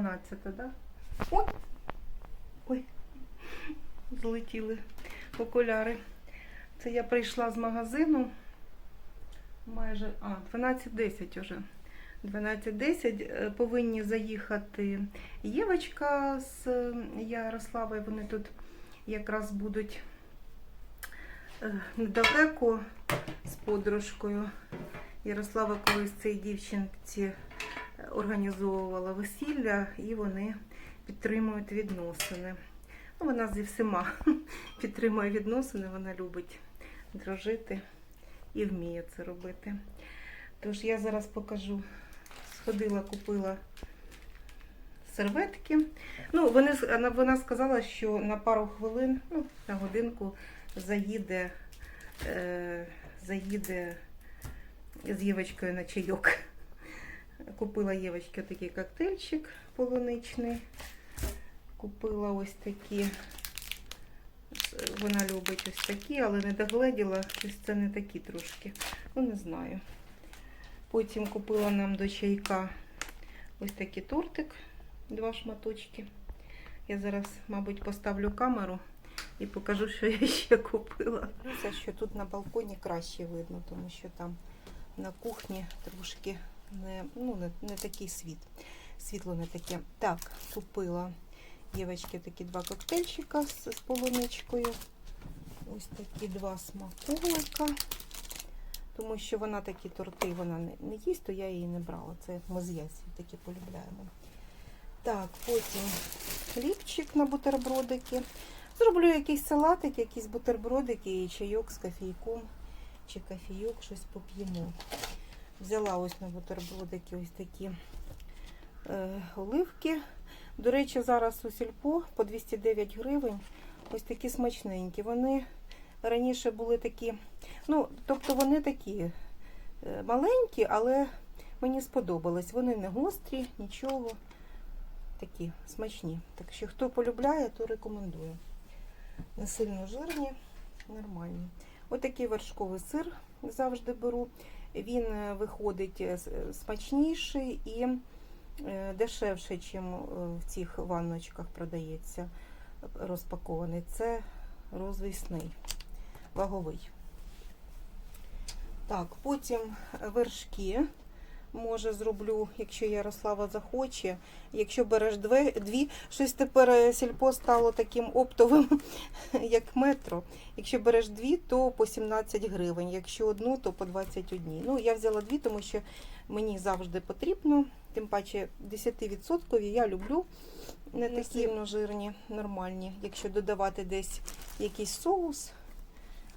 майже 12, да? Ой! Ой, злетіли окуляри. Це я прийшла з магазину. Майже, а, 12.10 уже. 12.10 е, повинні заїхати Євочка з е, Ярославою. Вони тут якраз будуть е, недалеко з подружкою. Ярослава колись цій дівчинці організовувала весілля, і вони підтримують відносини. Ну, вона зі всіма підтримує відносини, вона любить дружити і вміє це робити. Тож я зараз покажу. Сходила, купила серветки. Ну, вони, вона- сказала, що на пару хвилин, ну, на годинку заїде, е, заїде з Євочкою на чайок. Купила Євочки такий коктейльчик полуничний. Купила ось такі. Вона любить ось такі, але не догледіла, ось це не такі трошки. Ну, не знаю. Потім купила нам до чайка ось такий тортик, два шматочки. Я зараз, мабуть, поставлю камеру і покажу, що я ще купила. Це що тут на балконі краще видно, тому що там на кухні трошки не, ну, не, не такий світ. Світло не таке. Так, купила дівчатки такі два коктейльчика з, з полуничкою. Ось такі два смаколика. Тому що вона такі торти вона не, не їсть, то я її не брала. Це ми з Ясі такі полюбляємо. Так, потім хлібчик на бутербродики. Зроблю якийсь салатик, якісь бутербродики і чайок з кофійком чи кофійок, щось поп'ємо. Взяла ось на бутербродики ось такі е, оливки. До речі, зараз у сільпо по 209 гривень. Ось такі смачненькі. Вони раніше були такі, ну, тобто вони такі е, маленькі, але мені сподобались. Вони не гострі, нічого. Такі смачні. Так що хто полюбляє, то рекомендую. Не сильно жирні, нормальні. Отакий вершковий сир завжди беру. Він е, виходить е, смачніший і е, дешевше, ніж в цих ванночках продається розпакований. Це розвісний, ваговий. Так, потім вершки. Може, зроблю, якщо Ярослава захоче. Якщо береш дві, дві, щось тепер е, сільпо стало таким оптовим, як метро. Якщо береш дві, то по 17 гривень. Якщо одну, то по 21. Ну, я взяла дві, тому що мені завжди потрібно. Тим паче 10% я люблю не такі сильно жирні, нормальні. Якщо додавати десь якийсь соус,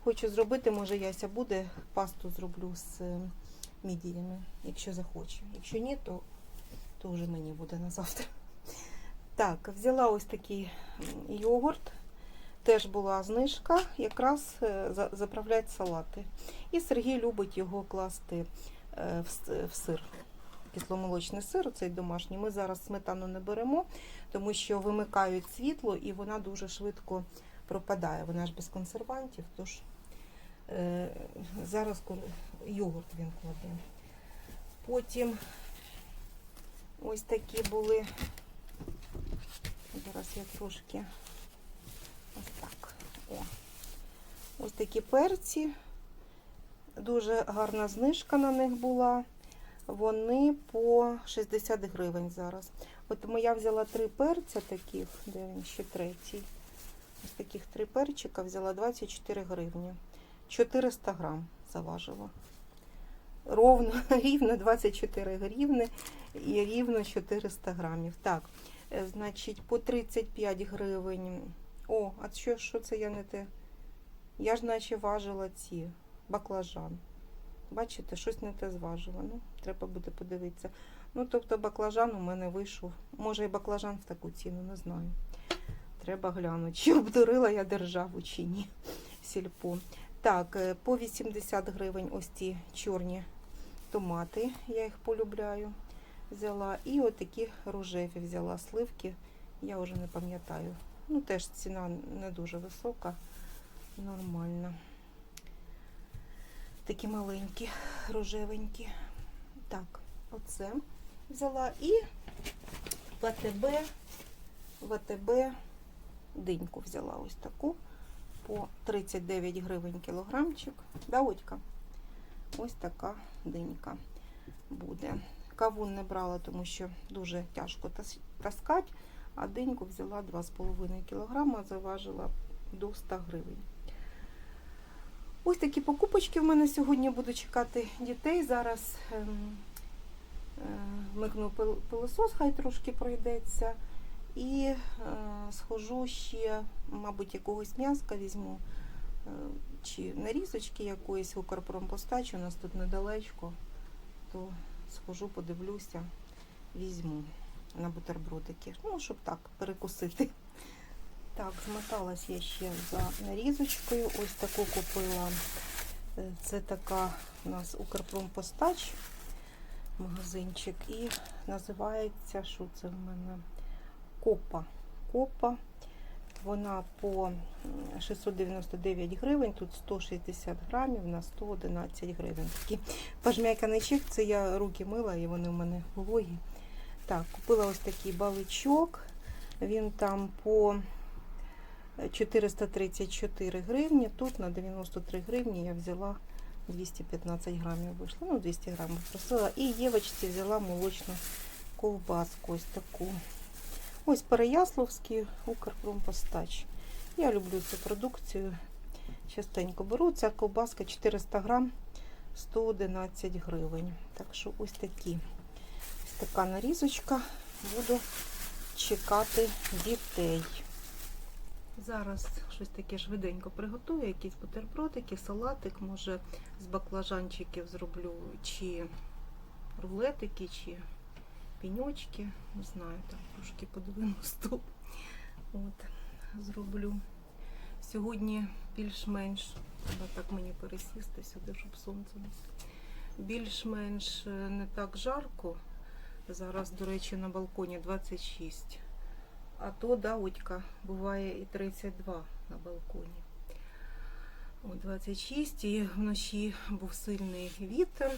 хочу зробити, може Яся буде, пасту зроблю з мідіями, якщо захоче. Якщо ні, то, то вже мені буде на завтра. Так, взяла ось такий йогурт. Теж була знижка, якраз е, заправляють салати. І Сергій любить його класти е, в сир. Кисломолочний сир, цей домашній. Ми зараз сметану не беремо, тому що вимикають світло і вона дуже швидко пропадає. Вона ж без консервантів, тож зараз йогурт він кладе. Потім ось такі були. Зараз я трошки ось так. О. Ось такі перці. Дуже гарна знижка на них була. Вони по 60 гривень зараз. От моя взяла три перця таких, де він ще третій. Ось таких три перчика взяла 24 гривні. 400 грам заважила. Ровно, рівно 24 гривни і рівно 400 грамів. Так, е, значить, по 35 гривень. О, а що, що це я не те? Я ж наче важила ці баклажан. Бачите, щось не те зважила. Ну, треба буде подивитися. Ну, тобто баклажан у мене вийшов. Може і баклажан в таку ціну, не знаю. Треба глянути, чи обдурила я державу, чи ні. Сільпо. Так, е, по 80 гривень ось ці чорні томати. Я їх полюбляю. Взяла. І от такі рожеві взяла сливки. Я вже не пам'ятаю. Ну, теж ціна не дуже висока. Нормальна. Такі маленькі, рожевенькі. Так, оце взяла. І в АТБ, в АТБ диньку взяла ось таку по 39 гривень кілограмчик. Да? Ось така динька буде. Кавун не брала, тому що дуже тяжко таскати, а диньку взяла 2,5 кг, заважила до 100 гривень. Ось такі покупочки в мене сьогодні буду чекати дітей. Зараз ем, е, вмикну пил- пилосос, хай трошки пройдеться. І е, схожу ще, мабуть, якогось м'яска візьму, е, чи нарізочки якоїсь Укрпромпостач, у нас тут недалечко, то схожу, подивлюся, візьму на бутербродики. Ну, щоб так, перекусити. Так, змоталась я ще за нарізочкою. Ось таку купила. Е, Це така у нас Укрпромпостач магазинчик. І називається, що це в мене? Копа. Копа. Вона по 699 гривень, тут 160 грамів на 111 гривень. Такий пожмяканий чек, це я руки мила і вони в мене вологі. Так, купила ось такий баличок. Він там по 434 гривні. Тут на 93 гривні я взяла 215 грамів вийшло. Ну, 200 грамів просила. І Євочці взяла молочну ковбаску ось таку. Ось Переяславський Укрпромпостач. Я люблю цю продукцію. Частенько беру. Ця ковбаска 400 грам 111 гривень. Так що ось такі. Ось така нарізочка. Буду чекати дітей. Зараз щось таке швиденько приготую, якісь бутербродики, салатик, може з баклажанчиків зроблю, чи рулетики, чи піньочки. Не знаю, там трошки подвину стол. От, зроблю. Сьогодні більш-менш, треба так мені пересісти сюди, щоб сонце більш-менш е, не так жарко. Зараз, до речі, на балконі 26. А то, да, Одька, буває і 32 на балконі. О, 26 і вночі був сильний вітер.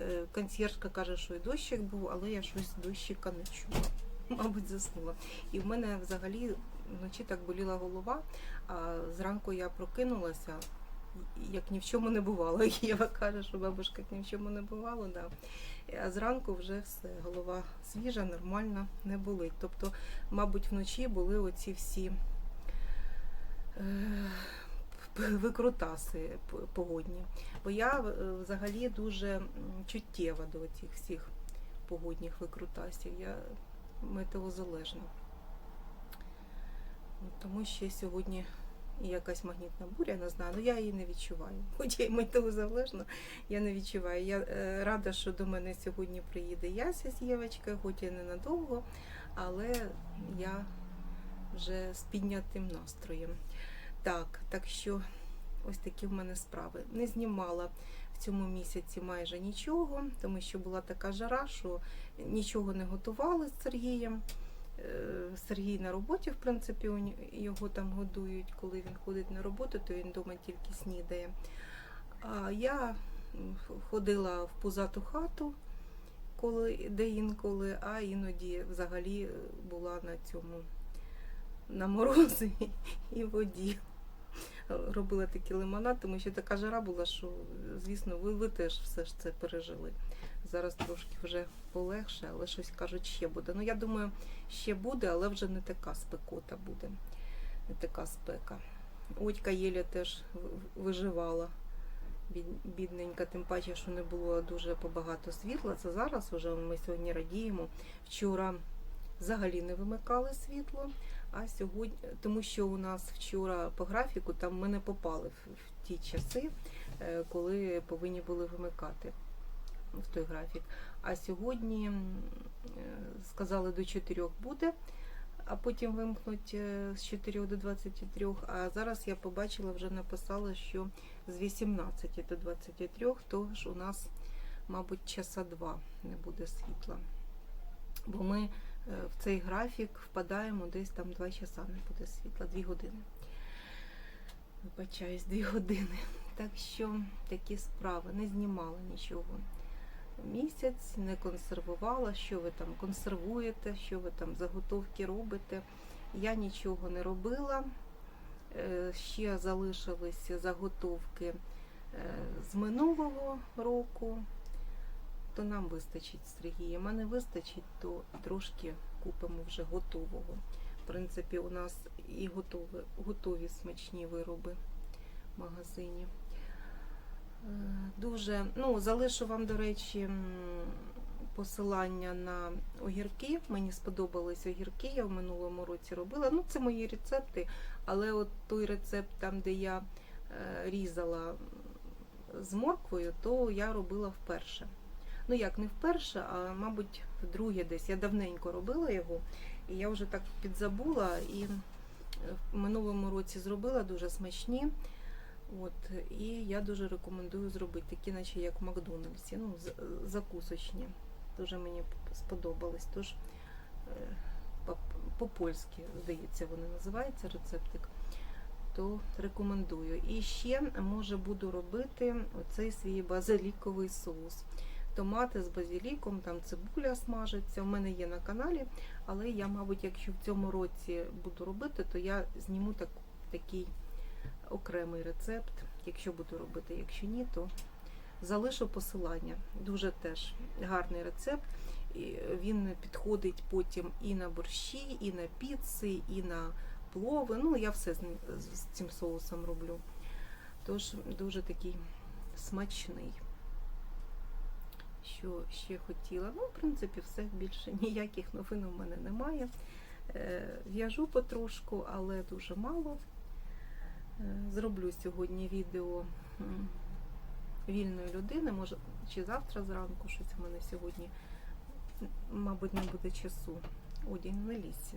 Е, Консьєржка каже, що і дощик був, але я щось дощика не чула. Мабуть, заснула. І в мене взагалі вночі так боліла голова, а зранку я прокинулася, як ні в чому не бувало. Єва каже, що бабушка як ні в чому не бувало. Да. А зранку вже все, голова свіжа, нормальна, не болить. Тобто, мабуть, вночі були оці всі е, викрутаси погодні. Бо я е, взагалі дуже чуттєва до цих всіх погодних викрутасів. Я метеозалежна. Тому що сьогодні якась магнітна буря, не знаю, ну я її не відчуваю. Хоч я й метеозалежна, я не відчуваю. Я е, рада, що до мене сьогодні приїде Яся з Євочкою, хоч і ненадовго, але я вже з піднятим настроєм. Так, так що ось такі в мене справи. Не знімала в цьому місяці майже нічого, тому що була така жара, що нічого не готували з Сергієм. Е, Сергій на роботі, в принципі, його там годують. Коли він ходить на роботу, то він вдома тільки снідає. А я ходила в пузату хату, коли, де інколи, а іноді взагалі була на цьому на морозі і воді. Робила такий лимонад, тому що така жара була, що, звісно, ви, ви теж все ж це пережили. Зараз трошки вже полегше, але щось кажуть, ще буде. Ну, я думаю, ще буде, але вже не така спекота буде. Не така спека. Одька Єля теж виживала. Бідненька, тим паче, що не було дуже побагато світла. Це зараз вже ми сьогодні радіємо. Вчора взагалі не вимикали світло, а сьогодні, тому що у нас вчора по графіку там ми не попали в, ті часи, е, коли повинні були вимикати в той графік. А сьогодні е, сказали до 4 буде, а потім вимкнуть е, з 4 до 23. А зараз я побачила, вже написала, що з 18 до 23, тож у нас, мабуть, часа два не буде світла. Бо ми в цей графік впадаємо десь там 2 часа не буде світла, 2 години. Вибачаюсь, 2 години. Так що такі справи, не знімала нічого. місяць, не консервувала, що ви там консервуєте, що ви там заготовки робите. Я нічого не робила. Е, Ще залишилися заготовки е, з минулого року, то нам вистачить Сергієм. А не вистачить, то трошки купимо вже готового. В принципі, у нас і готові, готові смачні вироби в магазині. Е, Дуже, ну, залишу вам, до речі, посилання на огірки. Мені сподобались огірки, я в минулому році робила. Ну, це мої рецепти, але от той рецепт, там, де я е, різала з морквою, то я робила вперше. Ну, як не вперше, а мабуть, вдруге десь. Я давненько робила його, і я вже так підзабула і е, в минулому році зробила дуже смачні. От, і я дуже рекомендую зробити такі, наче як в Макдональдсі, ну, закусочні. Дуже мені сподобались. Тож е, по- по-польськи, здається, вони називаються рецептик. То рекомендую. І ще може буду робити оцей свій базиліковий соус. Томати з базиліком, там цибуля смажиться. У мене є на каналі, але я, мабуть, якщо в цьому році буду робити, то я зніму так, такий окремий рецепт, якщо буду робити, якщо ні, то залишу посилання. Дуже теж гарний рецепт. Він підходить потім і на борщі, і на піци, і на плови. Ну, я все з цим соусом роблю. Тож дуже такий смачний. Що ще хотіла? Ну, в принципі, все більше ніяких новин у мене немає. Е, В'яжу потрошку, але дуже мало. Е, Зроблю сьогодні відео вільної людини, може, чи завтра зранку щось у мене сьогодні, мабуть, не буде часу. Одя, не лізь.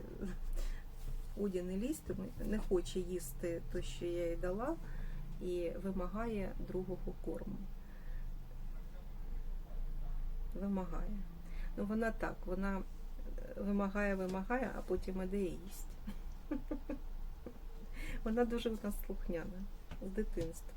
Одя не лізь, не хоче їсти те, що я їй дала, і вимагає другого корму. Вимагає. Ну, вона так, вона е, вимагає, вимагає, а потім іде і їсть. Вона дуже в нас слухняна з дитинства.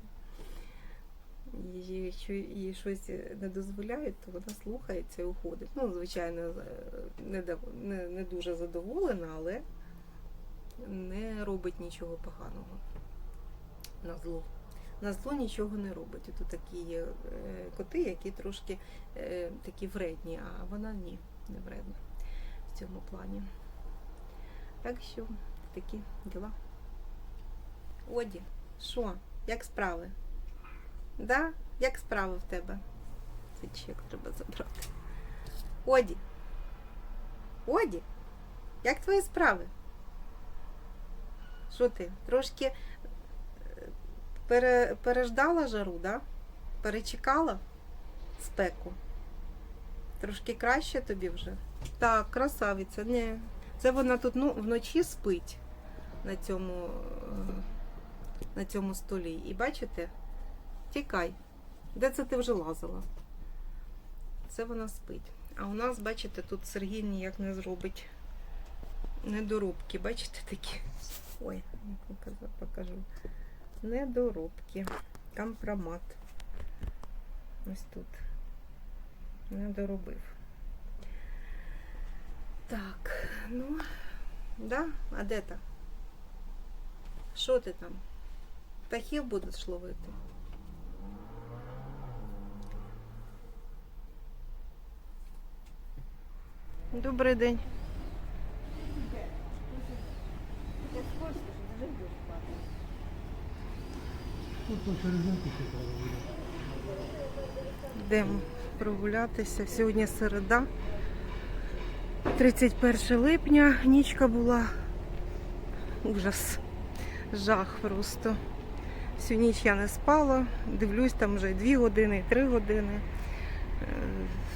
Якщо їй щось не дозволяють, то вона слухається і уходить. Ну, звичайно, е, не, не, дуже задоволена, але не робить нічого поганого. На зло. На зло нічого не робить. Тут такі є е, коти, які трошки е, такі вредні, а вона ні, не вредна в цьому плані. Так що такі діла. Оді, що? Як справи? Да? Як справи в тебе? Цей чек треба забрати. Оді. Оді, як твої справи? Що ти? Трошки пере, переждала жару, да? Перечекала спеку? Трошки краще тобі вже? Так, красавиця, не. Це вона тут ну, вночі спить на цьому, е, на цьому столі. І бачите? Тікай. Де це ти вже лазила? Це вона спить. А у нас, бачите, тут Сергій ніяк не зробить недоробки. Бачите такі? Ой, покажу. Недоробки. Компромат. Ось тут. Не доробив. Так, ну, да, а де та? Що ти там? Птахів будеш ловити? Добрий день. Йдемо прогулятися. Сьогодні середа. 31 липня. Нічка була. Ужас. Жах просто. Всю ніч я не спала. Дивлюсь, там вже 2 години, 3 години. Е,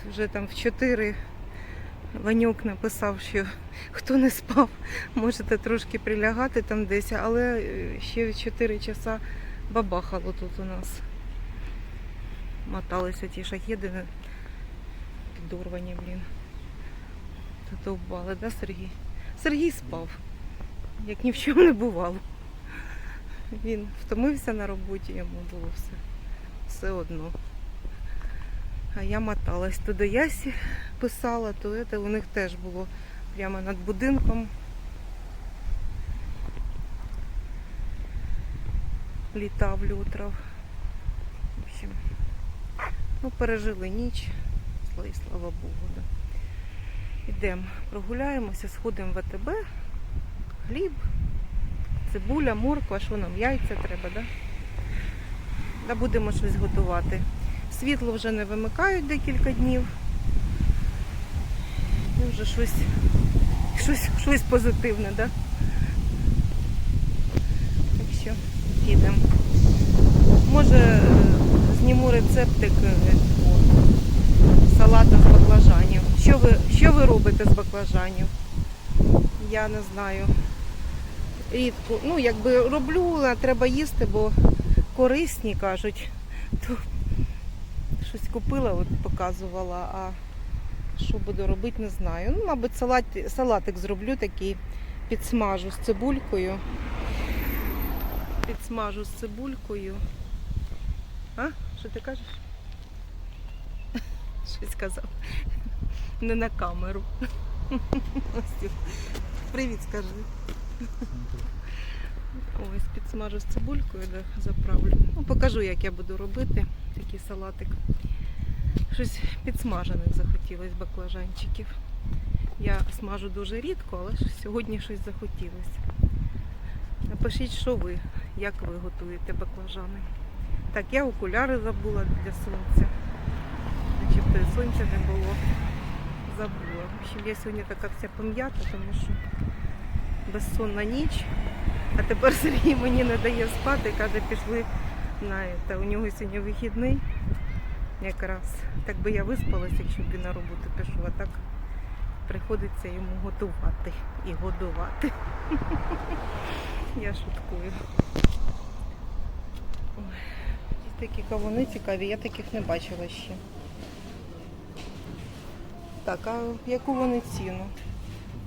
Вже там в 4 Ванюк написав, що хто не спав, можете трошки прилягати там десь, але е, ще 4 часа бабахало тут у нас. Моталися ті шахіди підорвані, блін. Задовбали, да, Сергій? Сергій спав, як ні в чому не бувало. Він втомився на роботі, йому було все, все одно. А я моталась то до Ясі писала, то це у них теж було прямо над будинком. Літав лютрав. В общем, ну, пережили ніч. І слава Богу. Да. Ідемо, прогуляємося, сходимо в АТБ, хліб, цибуля, морква, що нам, яйця треба, да? Да будемо щось готувати. Світло вже не вимикають декілька днів. Ну, вже щось, щось, щось позитивне, да? Так що підемо. Може, зніму рецептик салату з баклажанів. Що ви, що ви робите з баклажанів? Я не знаю. Рідко. Ну, якби роблю, а треба їсти, бо корисні кажуть. То щось купила, от показувала, а що буду робити, не знаю. Ну, мабуть, салат, салатик зроблю такий, підсмажу з цибулькою. Підсмажу з цибулькою. А? Що ти кажеш? Щось сказав. Не на камеру. Привіт, скажи. Ось підсмажу з цибулькою, заправлю. Ну, покажу, як я буду робити такий салатик. Щось підсмажених захотілося баклажанчиків. Я смажу дуже рідко, але сьогодні щось захотілося. Напишіть, що ви, як ви готуєте баклажани. Так, я окуляри забула для сонця. Начебто і сонця не було. Забула. В общем, я сьогодні така вся пом'ята, тому що безсонна ніч. А тепер Сергій мені не дає спати, каже, пішли на це. У нього сьогодні вихідний. Якраз. Так би я виспалася, якщо б він на роботу пішов, а так приходиться йому готувати і годувати. Я шуткую. Ой, такі кавуни цікаві, я таких не бачила ще. Так, а яку вони ціну?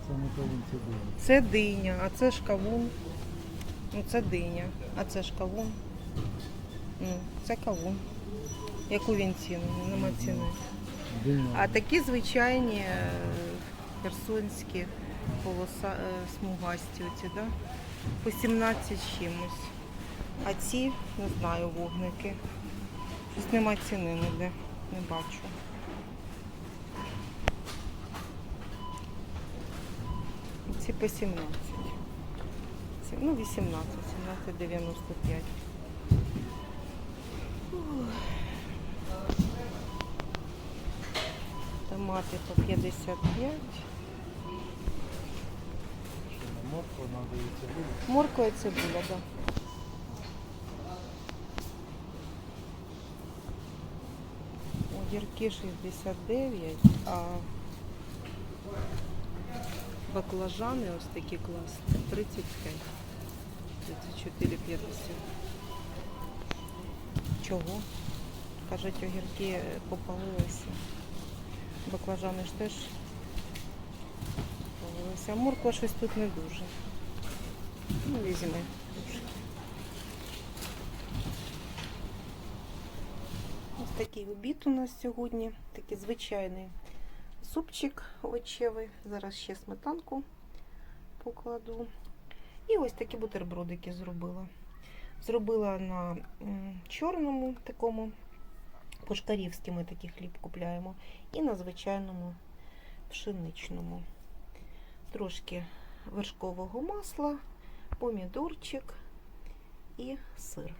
Це не повинці було. Це диня, а це ж кавун. Ну, це диня, а це ж кавун. Ну, це кавун. Яку він ціну? Нема ціни. А такі звичайні е, херсонські полоса, е, смугасті оці, да? По 17 чимось. А ці, не знаю, вогники. Щось нема ціни ніде, не бачу. Ці по 17. Ці- Ну, 18, 17,95. Ух. Томати по 55. Що на моркву треба і цибулю. Морква і цибуля, да. Огірки 69, а баклажани ось такі класні 35. 34,50. Чого? Кажуть, огірки попалилися. Баклажани ж теж А морква щось тут не дуже. Ну, візьми. Ось такий обід у нас сьогодні. Такий звичайний супчик овочевий. Зараз ще сметанку покладу. І ось такі бутербродики зробила. Зробила на чорному такому, пушкарівський ми такий хліб купляємо, і на звичайному пшеничному. Трошки вершкового масла, помідорчик і сир.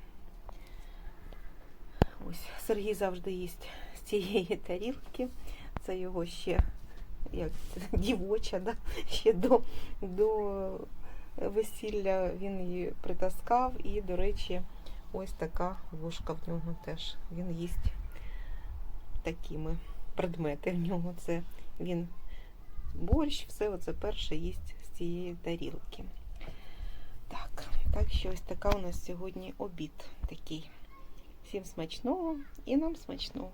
Ось Сергій завжди їсть з цієї тарілки. Це його ще як дівоча, да? ще до, до весілля він її притаскав. І, до речі, ось така ложка в нього теж. Він їсть такими предмети в нього. Це він борщ, все оце перше їсть з цієї тарілки. Так, так що ось така у нас сьогодні обід такий. Всім смачного і нам смачного.